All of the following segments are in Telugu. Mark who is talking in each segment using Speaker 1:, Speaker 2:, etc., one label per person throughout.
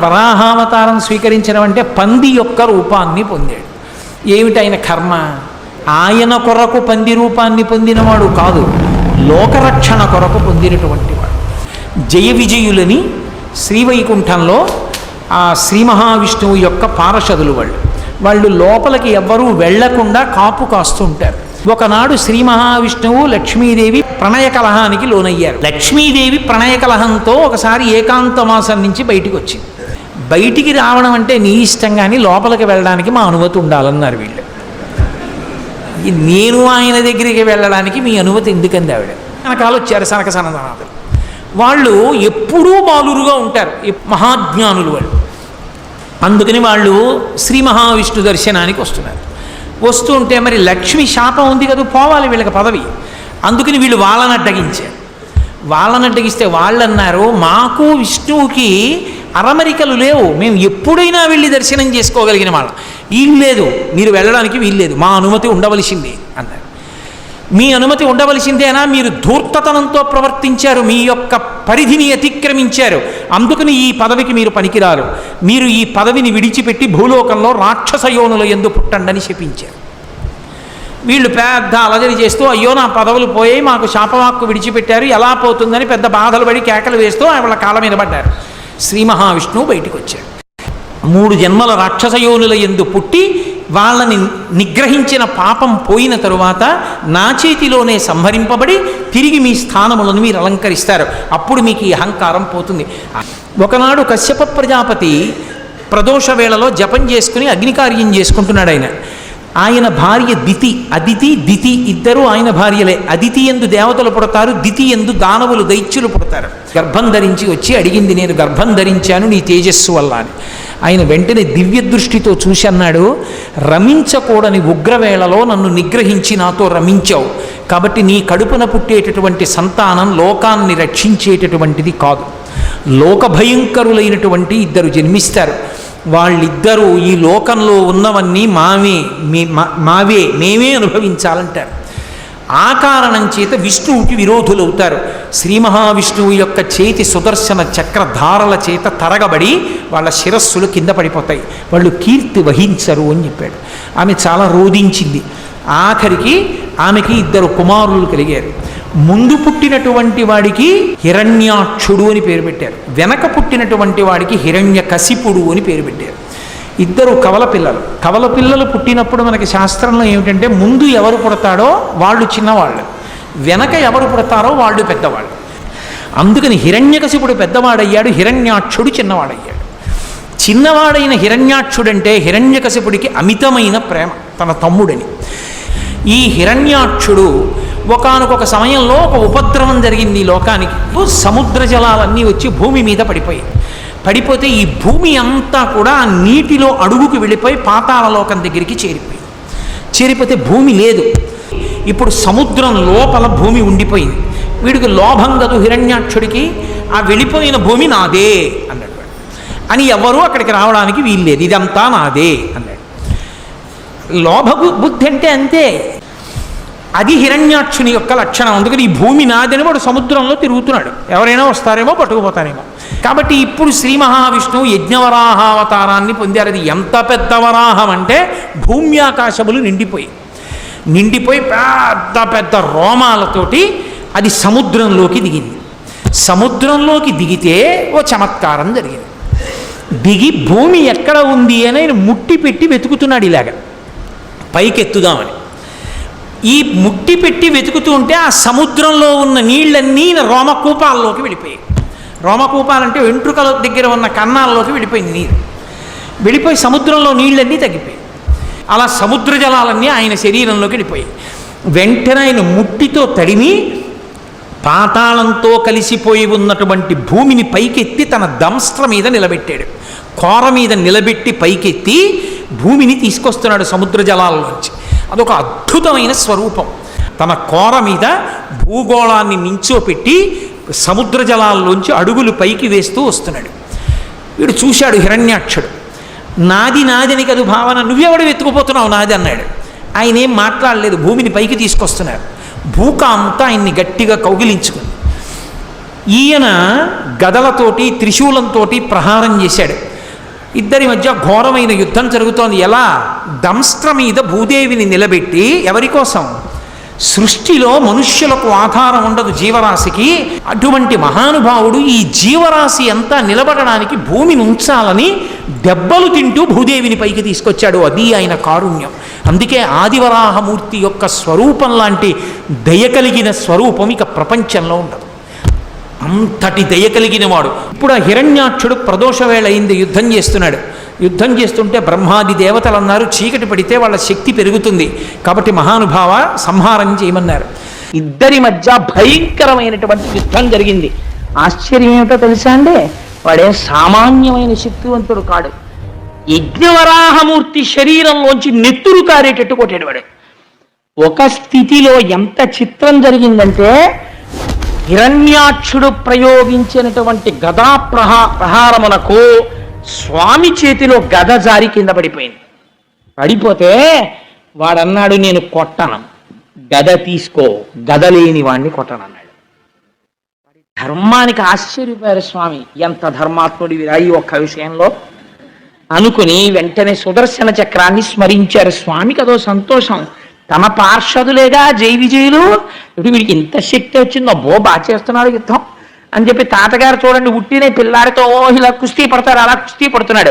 Speaker 1: వరాహావతారం స్వీకరించడం అంటే పంది యొక్క రూపాన్ని పొందాడు. ఏమిటి ఆయన కర్మ? ఆయన కొరకు పంది రూపాన్ని పొందినవాడు కాదు లోకరక్షణ కొరకు పొందినటువంటి వాడు. జయ విజయులని శ్రీవైకుంఠంలో ఆ శ్రీ మహావిష్ణువు యొక్క పారషదులు వాళ్ళు. వాళ్ళు లోపలికి ఎవ్వరూ వెళ్ళకుండా కాపు కాస్తుంటారు ఒకనాడు శ్రీ మహావిష్ణువు లక్ష్మీదేవి ప్రణయ కలహానికి లోనయ్యారు. లక్ష్మీదేవి ప్రణయ కలహంతో ఒకసారి ఏకాంతమాసం నుంచి బయటికి వచ్చింది. బయటికి రావడం అంటే నీ ఇష్టం కానీ లోపలికి వెళ్ళడానికి మా అనుమతి ఉండాలన్నారు వీళ్ళు. నేను ఆయన దగ్గరికి వెళ్ళడానికి మీ అనుమతి ఎందుకంది ఆవిడ? వెనకాల వచ్చారు సనక సనదనాథులు. వాళ్ళు ఎప్పుడూ బాలురుగా ఉంటారు. మహాజ్ఞానులు వాళ్ళు. అందుకని వాళ్ళు శ్రీ మహావిష్ణు దర్శనానికి వస్తున్నారు. వస్తూ ఉంటే మరి లక్ష్మి శాపం ఉంది కదా పోవాలి వీళ్ళకి పదవి. అందుకని వీళ్ళు వాళ్ళని అడ్డగించారు. వాళ్ళని అడ్డగిస్తే వాళ్ళు అన్నారు మాకు విష్ణువుకి అరమరికలు లేవు. మేము ఎప్పుడైనా వెళ్ళి దర్శనం చేసుకోగలిగిన వాళ్ళం. వీలు లేదు. మీరు వెళ్ళడానికి వీలు లేదు. మా అనుమతి ఉండవలసిందే అన్నారు. మీ అనుమతి ఉండవలసిందేనా? మీరు ధూర్తతనంతో ప్రవర్తించారు. మీ యొక్క పరిధిని అతిక్రమించారు. అందుకని ఈ పదవికి మీరు పనికిరారు. మీరు ఈ పదవిని విడిచిపెట్టి భూలోకంలో రాక్షసయోనుల ఎందు పుట్టండని శపించారు. వీళ్ళు పెద్ద అలజడి చేస్తూ అయ్యో నా పదవులు పోయి మాకు శాపవాక్కు విడిచిపెట్టారు. ఎలా పోతుందని పెద్ద బాధలు పడి కేకలు వేస్తూ వాళ్ళ కాళ్ళ మీద పడ్డారు. శ్రీ మహావిష్ణువు బయటికి వచ్చాడు. మూడు జన్మల రాక్షస యోనుల ఎందు పుట్టి వాళ్ళని నిగ్రహించిన పాపం పోయిన తరువాత నా చేతిలోనే సంహరింపబడి తిరిగి మీ స్థానములను మీరు అలంకరిస్తారు. అప్పుడు మీకు ఈ అహంకారం పోతుంది. ఒకనాడు కశ్యప ప్రజాపతి ప్రదోష వేళలో జపం చేసుకుని అగ్నికార్యం చేసుకుంటున్నాడు ఆయన. ఆయన భార్య దితి అదితి దితి ఇద్దరు ఆయన భార్యలే. అదితి ఎందు దేవతలు పుడతారు దితి ఎందు దానవులు దైత్యులు పుడతారు. గర్భం ధరించి వచ్చి అడిగింది నేను గర్భం ధరించాను నీ తేజస్సు వల్ల అని ఆయన వెంటనే దివ్య దృష్టితో చూసి అన్నాడు రమించకూడని ఉగ్రవేళలో నన్ను నిగ్రహించి నాతో రమించావు. కాబట్టి నీ కడుపున పుట్టేటటువంటి సంతానం లోకాన్ని రక్షించేటటువంటిది కాదు. లోక భయంకరులైనటువంటి ఇద్దరు జన్మిస్తారు. వాళ్ళిద్దరూ ఈ లోకంలో ఉన్నవన్నీ మావే మే మా- మావే మేమే అనుభవించాలంటారు. ఆ కారణం చేత విష్ణువుకి విరోధులవుతారు. శ్రీ మహావిష్ణువు యొక్క చేతి సుదర్శన చక్రధారల చేత తరగబడి వాళ్ళ శిరస్సులు కింద పడిపోతాయి. వాళ్ళు కీర్తి వహించరు అని చెప్పాడు. ఆమె చాలా రోధించింది. ఆఖరికి ఆమెకి ఇద్దరు కుమారులు కలిగారు. ముందు పుట్టినటువంటి వాడికి హిరణ్యాక్షుడు అని పేరు పెట్టారు. వెనక పుట్టినటువంటి వాడికి హిరణ్య కసిపుడు అని పేరు పెట్టారు. ఇద్దరు కవల పిల్లలు. కవల పిల్లలు పుట్టినప్పుడు మనకి శాస్త్రంలో ఏమిటంటే ముందు ఎవరు పుడతాడో వాళ్ళు చిన్నవాళ్ళు. వెనక ఎవరు పుడతారో వాళ్ళు పెద్దవాళ్ళు. అందుకని హిరణ్యకశిపుడు పెద్దవాడయ్యాడు హిరణ్యాక్షుడు చిన్నవాడయ్యాడు. చిన్నవాడైన హిరణ్యాక్షుడంటే హిరణ్యకశిపుడికి అమితమైన ప్రేమ తన తమ్ముడని. ఈ హిరణ్యాక్షుడు ఒకానొక సమయంలో ఒక ఉపద్రవం జరిగింది ఈ లోకానికి. సముద్ర జలాలన్నీ వచ్చి భూమి మీద పడిపోయాయి. పడిపోతే ఈ భూమి అంతా కూడా నీటిలో అడుగుకు వెళ్ళిపోయి పాతాళలోకం దగ్గరికి చేరిపోయింది. చేరిపోతే భూమి లేదు. ఇప్పుడు సముద్రం లోపల భూమి ఉండిపోయింది. వీడికి లోభం కదు హిరణ్యాక్షుడికి ఆ వెళ్ళిపోయిన భూమి నాదే అన్నాడు అని ఎవరూ అక్కడికి రావడానికి వీల్లేదు ఇదంతా నాదే అన్నాడు. లోభ బుద్ధి అంటే అంతే. అది హిరణ్యాక్షుని యొక్క లక్షణం అందుకని ఈ భూమి నాదని వాడు సముద్రంలో తిరుగుతున్నాడు. ఎవరైనా వస్తారేమో పట్టుకుపోతారేమో. కాబట్టి ఇప్పుడు శ్రీ మహావిష్ణువు యజ్ఞవరాహావతారాన్ని పొందారు. అది ఎంత పెద్ద వరాహం అంటే భూమ్యాకాశములు నిండిపోయి. నిండిపోయి పెద్ద పెద్ద రోమాలతోటి అది సముద్రంలోకి దిగింది. సముద్రంలోకి దిగితే ఓ చమత్కారం జరిగింది. దిగి భూమి ఎక్కడ ఉంది అని ఆయన ముట్టి పెట్టి వెతుకుతున్నాడు ఇలాగ. పైకెత్తుదామని. ఈ ముట్టి పెట్టి వెతుకుతూ ఉంటే ఆ సముద్రంలో ఉన్న నీళ్ళన్నీ రోమకూపాల్లోకి వెళ్ళిపోయాయి. రోమకూపాలంటే వెంట్రుకల దగ్గర ఉన్న కన్నాల్లోకి వెళ్ళిపోయింది నీరు. వెళ్ళిపోయి సముద్రంలో నీళ్ళన్నీ తగ్గిపోయాయి. అలా సముద్ర జలాలన్నీ ఆయన శరీరంలోకి వెళ్ళిపోయాయి. వెంటనే ఆయన ముట్టితో తడిమి పాతాళంతో కలిసిపోయి ఉన్నటువంటి భూమిని పైకెత్తి తన దంస్త్ర మీద నిలబెట్టాడు. కోర మీద నిలబెట్టి పైకెత్తి భూమిని తీసుకొస్తున్నాడు సముద్ర జలాల్లోంచి. అదొక అద్భుతమైన స్వరూపం. తన కోర మీద భూగోళాన్ని నించోపెట్టి సముద్ర జలాల్లోంచి అడుగులు పైకి వేస్తూ వస్తున్నాడు. వీడు చూశాడు హిరణ్యాక్షుడు. నాది నాదిని కదు భావన నువ్వెవడు వెతుకుపోతున్నావు నాది అన్నాడు. ఆయన ఏం మాట్లాడలేదు భూమిని పైకి తీసుకొస్తున్నారు. భూక అంతా ఆయన్ని గట్టిగా కౌగిలించుకుంది. ఈయన గదలతోటి త్రిశూలంతోటి ప్రహారం చేశాడు. ఇద్దరి మధ్య ఘోరమైన యుద్ధం జరుగుతోంది. ఎలా? దంస్ట్ర మీద భూదేవిని నిలబెట్టి ఎవరి కోసం? సృష్టిలో మనుష్యులకు ఆధారం ఉండదు జీవరాశికి. అటువంటి మహానుభావుడు ఈ జీవరాశి అంతా నిలబడడానికి భూమిని ఉంచాలని దెబ్బలు తింటూ భూదేవిని పైకి తీసుకొచ్చాడు అది ఆయన కారుణ్యం. అందుకే ఆదివరాహమూర్తి యొక్క స్వరూపం లాంటి దయ కలిగిన స్వరూపం ఇక ప్రపంచంలో ఉండదు. అంతటి దయ కలిగిన వాడు. ఇప్పుడు ఆ హిరణ్యాక్షుడు ప్రదోషవేళ అయింది యుద్ధం చేస్తున్నాడు. యుద్ధం చేస్తుంటే బ్రహ్మాది దేవతలు అన్నారు చీకటి పడితే వాళ్ళ శక్తి పెరుగుతుంది. కాబట్టి మహానుభావ సంహారం చేయమన్నారు. ఇద్దరి మధ్య భయంకరమైనటువంటి యుద్ధం జరిగింది. ఆశ్చర్యం ఏమిటో తెలుసా అండి? వాడే సామాన్యమైన శక్తివంతుడు కాడు. యజ్ఞవరాహమూర్తి శరీరంలోంచి నెత్తురు కారేటట్టు కొట్టాడు వాడు ఒక స్థితిలో ఎంత చిత్రం జరిగిందంటే హిరణ్యాక్షుడు ప్రయోగించినటువంటి గదా ప్రహా ప్రహారమునకు స్వామి చేతిలో గద జారి కింద పడిపోయింది. పడిపోతే వాడన్నాడు నేను కొట్టను. గద తీసుకో. గద లేని వాడిని కొట్టనన్నాడు. ధర్మానికి ఆశ్చర్యపోయారు స్వామి. ఎంత ధర్మాత్ముడివిరా ఈ ఒక్క విషయంలో. అనుకుని వెంటనే సుదర్శన చక్రాన్ని స్మరించారు. స్వామికి అదో సంతోషం. తమ పార్షదులేగా జై విజయులు. ఇప్పుడు వీడికి ఇంత శక్తి వచ్చిందో బో బాగా చేస్తున్నాడు యుద్ధం. అని చెప్పి తాతగారు చూడండి ఉట్టినే పిల్లాడితో ఓ ఇలా కుస్తీ పడతారు అలా కుస్తీ పడుతున్నాడు.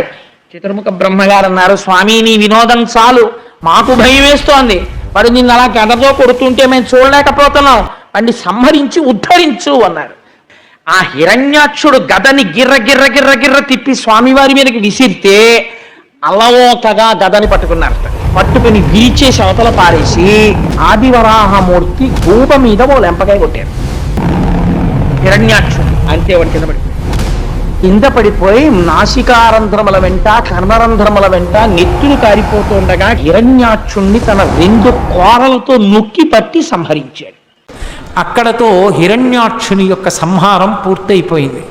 Speaker 1: చతుర్ముఖ బ్రహ్మగారు అన్నారు స్వామి నీ వినోదం చాలు. మాకు భయం వేస్తోంది. వాడు నిన్ను అలా గదతో కొడుతుంటే మేము చూడలేకపోతున్నాం. వాడిని సంహరించి ఉద్ధరించు అన్నారు. ఆ హిరణ్యాక్షుడు గదని గిర్ర గిర్ర గిర్ర గిర్ర తిప్పి స్వామివారి మీదకి విసిరితే అలవోకగా గదని పట్టుకున్నారు పట్టుకుని విరిచేసి అవతల పారేసి ఆదివరాహమూర్తి గూప మీద ఓ లెంపకాయ కొట్టారు. హిరణ్యాక్షుడు అంతే వాడి కింద పడిపోయి కింద పడిపోయి నాసికారంధ్రముల వెంట కర్ణరంధ్రముల వెంట నెత్తులు కారిపోతుండగా హిరణ్యాక్షుణ్ణి తన రెండు కోరలతో నొక్కి పట్టి సంహరించాడు. అక్కడతో హిరణ్యాక్షుని యొక్క సంహారం పూర్తయిపోయింది.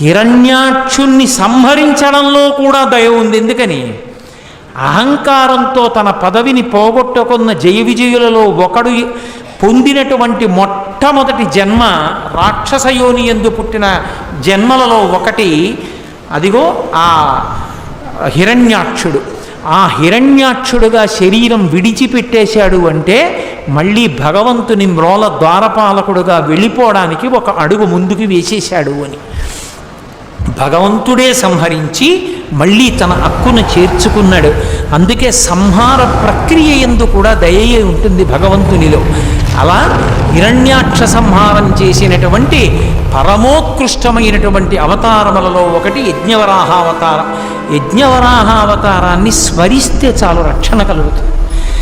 Speaker 1: హిరణ్యాక్షుణ్ణి సంహరించడంలో కూడా దయ ఉంది. ఎందుకని? అహంకారంతో తన పదవిని పోగొట్టుకున్న జయ విజయులలో ఒకడు పొందినటువంటి మొట్టమొదటి జన్మ రాక్షసయోని ఎందు పుట్టిన జన్మలలో ఒకటి అదిగో ఆ హిరణ్యాక్షుడు. ఆ హిరణ్యాక్షుడుగా శరీరం విడిచిపెట్టేశాడు అంటే మళ్ళీ భగవంతుని మ్రోల ద్వారపాలకుడుగా వెళ్ళిపోవడానికి ఒక అడుగు ముందుకు వేసేశాడు అని. భగవంతుడే సంహరించి మళ్ళీ తన హక్కును చేర్చుకున్నాడు. అందుకే సంహార ప్రక్రియ ఎందు కూడా దయయే ఉంటుంది భగవంతునిలో. అలా హిరణ్యాక్ష సంహారం చేసినటువంటి పరమోత్కృష్టమైనటువంటి అవతారములలో ఒకటి యజ్ఞవరాహావతారం. యజ్ఞవరాహ అవతారాన్ని స్మరిస్తే చాలు రక్షణ కలుగుతుంది.